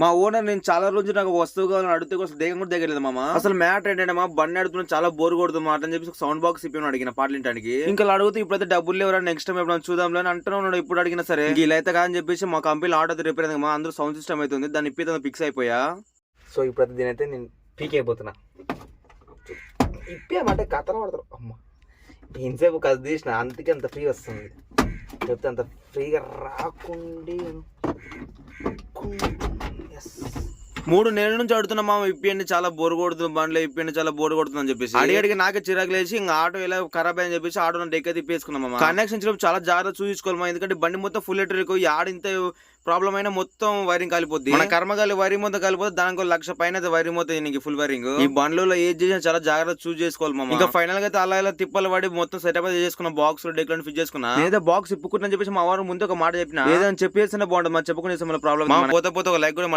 మా ఓనర్ నేను చాలా రోజులు నాకు వస్తువు కావాలని అడిగితే కోసం దేగం కూడా దగ్గరలేదు మామ. అసలు మ్యాట్ ఏంటంటే మా బండి అడుగుతున్నా చాలా బోర్ కొడుతుంది మాట అని చెప్పి సౌండ్ బాక్స్ ఇప్పి అడిగిన పాటలు వినడానికి ఇంకా అలా అడిగితే ఇప్పుడైతే డబ్బులు లేవరా నెక్స్ట్ టైం ఎప్పుడైనా చూద్దాం అని అంటూనే ఉన్నాడు. ఇప్పుడు అడిగినా సరే. ఇలా అయితే కాదని చెప్పేసి మా కంపెనీలో ఆర్డర్ రిపేర్ అయింది మా అందరూ సౌండ్ సిస్టమ్ అవుతుంది. దాన్ని ఇప్పి ఫిక్స్ అయిపోయా. సో ఇప్పుడైతే దీని అయితే నేను పీక్ అయిపోతున్నా. ఇప్పేమంటే కథన పడతారు. అమ్మ. ఎంతసేపు కథ తీసిన అందుకే అంత ఫ్రీ వస్తుంది. చెప్తే అంత ఫ్రీగా రాకుండి మూడు నెలల నుంచి అడుగుతున్నా మామ ఇప్పియండి చాలా బోర్ కొడుతుంది బండ్లో ఇప్పియండి చాలా బోర్ కొడుతుంది అని చెప్పేసి. అడిగి అడిగి నాకే చిరాకు లేచి ఇంకా ఆటో ఇలా ఖరాబ్ అని చెప్పేసి ఆటో డెక్ అయితే తిప్పేసుకున్నాం మామ కనెక్షన్ చాలా జాగ్రత్త చూసుకోవాలి. ఎందుకంటే బండి మొత్తం ఫుల్ లీటర్ ఈ ఆడ ఇంత ప్రాబ్లం అయినా మొత్తం వైరింగ్ కాలిపోద్ది. మన కర్మగాలి వైరింగ్ మొత్తం కాలిపోతే దానికి లక్ష పైన అయితే వైరింగ్ మొత్తం నీకు ఫుల్ వైరింగ్. ఈ బండ్లలో ఏది చేసినా చాలా జాగ్రత్త చూస్ చేసుకోవాలి మామ. ఇంకా ఫైనల్గా అయితే అలా ఇలా తిప్పలు పడి మొత్తం సెటప్ చేసుకున్న బాక్స్ డెక్ ఫిట్ చేసుకున్నా. ఏదో బాక్స్ ఇప్పుకుంటా చెప్పేసి మా వారు ముందు ఒక మాట చెప్పిన. ఏదైనా చెప్పేసిన బాగుంటుంది మనం చెప్పుకునే ప్రాబ్లం పోతే పోతే ఒక లైక్ కూడా